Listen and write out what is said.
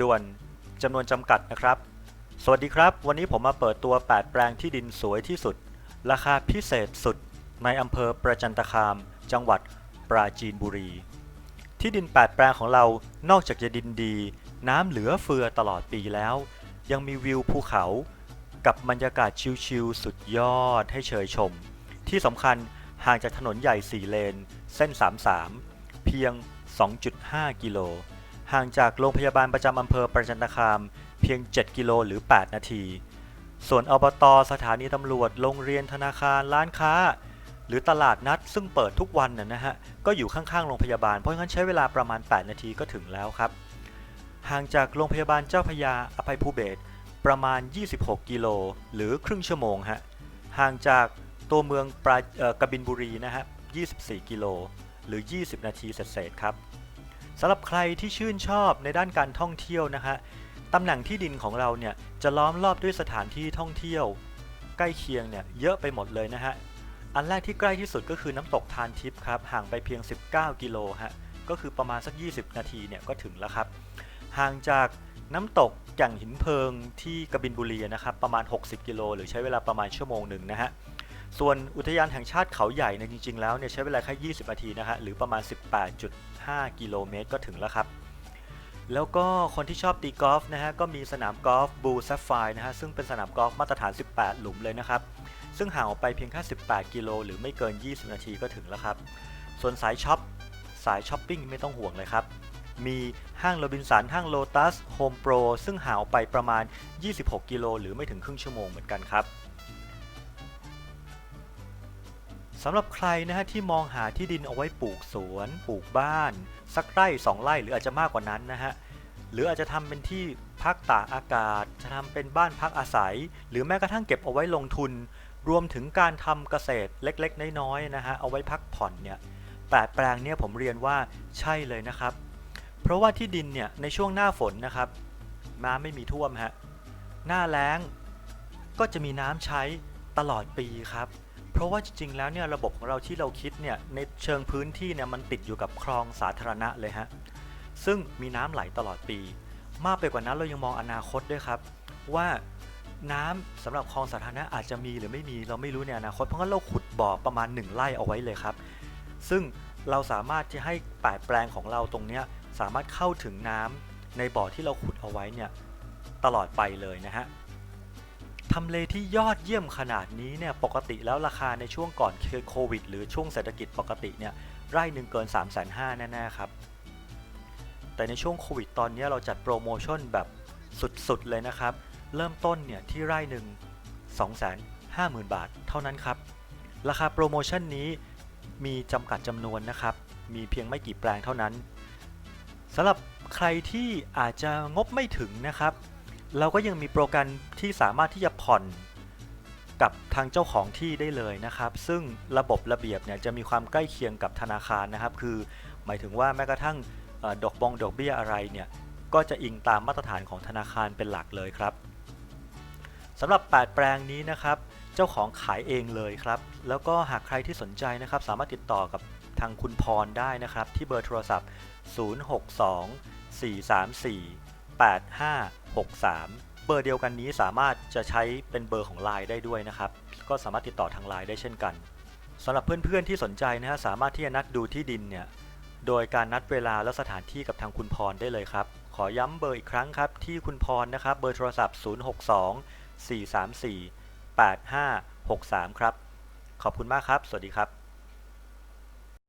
ด่วนจำนวนจำกัดนะครับ สวัสดีครับ วันนี้ผมมาเปิดตัว 8 แปลงที่ดินสวยที่สุด ราคาพิเศษสุดในอำเภอประจันตคาม จังหวัดปราจีนบุรี ที่ดิน 8 แปลงของเรานอกจากจะดินดี น้ำเหลือเฟือตลอดปีแล้ว ยังมีวิวภูเขา กับบรรยากาศชิลๆสุดยอดให้เชยชม ที่สำคัญห่างจากถนนใหญ่ 4 เลน เส้น 33 เพียง 2.5 กิโล ห่างจากโรงพยาบาลประจำอำเภอประจันตคามเพียง 7 กิโลหรือ 8 นาที ส่วนอบต สถานีตำรวจ โรงเรียนธนาคาร ร้านค้า หรือตลาดนัดซึ่งเปิดทุกวันน่ะนะฮะ ก็อยู่ข้างๆ โรงพยาบาล เพราะงั้นใช้เวลาประมาณ 8 นาทีก็ถึงแล้วครับ ห่างจากโรงพยาบาลเจ้าพยาอภัยภูเบศประมาณ 26 กิโลหรือครึ่งชั่วโมงฮะ ห่างจากตัวเมืองปรากบินบุรีนะฮะ 24 กิโลหรือ 20 นาทีเศษๆครับ สำหรับใครที่ชื่นชอบในด้านการท่องเที่ยวนะฮะตำแหน่งที่ดินของเราเนี่ยจะล้อมรอบด้วยสถานที่ท่องเที่ยว ใกล้เคียงเนี่ยเยอะไปหมดเลยนะฮะอันแรกที่ใกล้ที่สุดก็คือน้ำตกทานทิพย์ครับห่างไปเพียง 19 กิโลฮะก็คือประมาณสัก 20 นาทีเนี่ยก็ถึงแล้วครับ ห่างจากน้ำตกแก่งหินเพลิงที่กบินบุรีนะครับประมาณ 60 กิโลหรือใช้เวลาประมาณชั่วโมงหนึ่งนะฮะ ส่วนอุทยานแห่งชาติเขาใหญ่เนี่ยจริง ๆ แล้วเนี่ยใช้เวลาแค่ 20 นาทีนะฮะหรือประมาณ 18.5 กิโลเมตรก็ถึงแล้วครับ แล้วก็คนที่ชอบตีกอล์ฟนะฮะก็มีสนามกอล์ฟบูซัฟไฟนะฮะซึ่งเป็นสนามกอล์ฟมาตรฐาน 18 หลุมเลยนะครับ ซึ่งห่างออกไปเพียงแค่ 18 กิโลหรือไม่เกิน 20 นาทีก็ถึงแล้วครับ ส่วนสายช็อปสายช้อปปิ้งไม่ต้องห่วงเลยครับมีห้างโรบินสันห้างโลตัสโฮมโปรซึ่งห่างออกไปประมาณ 26 กิโลหรือไม่ถึงครึ่งชั่วโมงเหมือนกันครับ สำหรับใครนะฮะที่มองหาที่ดินเอาไว้ปลูกสวน ปลูกบ้าน สักไร่สองไร่หรืออาจจะมากกว่านั้นนะฮะหรืออาจจะทำเป็นที่พักตากอากาศ จะทำเป็นบ้านพักอาศัย หรือแม้กระทั่งเก็บเอาไว้ลงทุน รวมถึงการทำเกษตรเล็กๆ น้อยๆนะฮะเอาไว้พักผ่อนเนี่ยแปดแปลงเนี่ยผมเรียนว่าใช่เลยนะครับ เพราะว่าที่ดินเนี่ยในช่วงหน้าฝนนะครับน้ำไม่มีท่วมฮะหน้าแล้งก็จะมีน้ำใช้ตลอดปีครับ เพราะว่าจริงๆ แล้วเนี่ยระบบของเราที่เราคิดเนี่ยในเชิงพื้นที่เนี่ยมันติดอยู่กับคลองสาธารณะเลยฮะซึ่งมีน้ำไหลตลอดปี มากไปกว่านั้นเรายังมองอนาคตด้วยครับ ว่าน้ำสำหรับคลองสาธารณะอาจจะมีหรือไม่มีเราไม่รู้ในอนาคตเพราะงั้นเราขุดบ่อประมาณ 1 ไร่เอาไว้เลยครับ ซึ่งเราสามารถที่ให้แปดแปลงของเราตรงเนี้ยสามารถเข้าถึงน้ำในบ่อที่เราขุดเอาไว้เนี่ยตลอดไปเลยนะฮะ ทำเลที่ยอดเยี่ยมขนาดนี้เนี่ยปกติแล้วราคาในช่วงก่อนโควิด หรือช่วงเศรษฐกิจปกติเนี่ยไร่หนึ่งเกิน 3 5 0 0 0แน่ๆครับ แต่ในช่วงโควิดตอนนี้เราจัดโปรโมชั่นแบบสุดๆเลยนะครับ เริ่มต้นเนี่ยที่ไร่หนึ่ง250,000 บาท เท่านั้นครับ ราคาโปรโมชั่นนี้มีจำกัดจำนวนนะครับ มีเพียงไม่กี่แปลงเท่านั้นสำหรับใครที่อาจจะงบไม่ถึงนะครับ เราก็ยังมีโปรแกรมที่สามารถที่จะผ่อนกับทางเจ้าของที่ได้เลยนะครับ ซึ่งระบบระเบียบเนี่ยจะมีความใกล้เคียงกับธนาคารนะครับ คือหมายถึงว่าแม้กระทั่งอดอกบองดอกเบี้ยอะไรเนี่ยก็จะอิงตามมาตรฐานของธนาคารเป็นหลักเลยครับสำหรับ 8 แปลงนี้นะครับ เจ้าของขายเองเลยครับ แล้วก็หากใครที่สนใจนะครับ สามารถติดต่อกับทางคุณพรได้นะครับ ที่เบอร์โทรศัพท์ 062 434 8563 เบอร์เดียวกันนี้สามารถจะใช้เป็นเบอร์ของ Line ได้ด้วยนะครับ ก็สามารถติดต่อทาง Line ได้เช่นกันสำหรับเพื่อนๆที่สนใจนะฮะสามารถที่จะนัดดูที่ดินเนี่ยโดยการนัดเวลาและสถานที่กับทางคุณพรได้เลยครับ ขอย้ำเบอร์อีกครั้งครับที่คุณพรนะครับเบอร์โทรศัพท์ 062 434 8563 ครับ ขอบคุณมากครับ สวัสดีครับ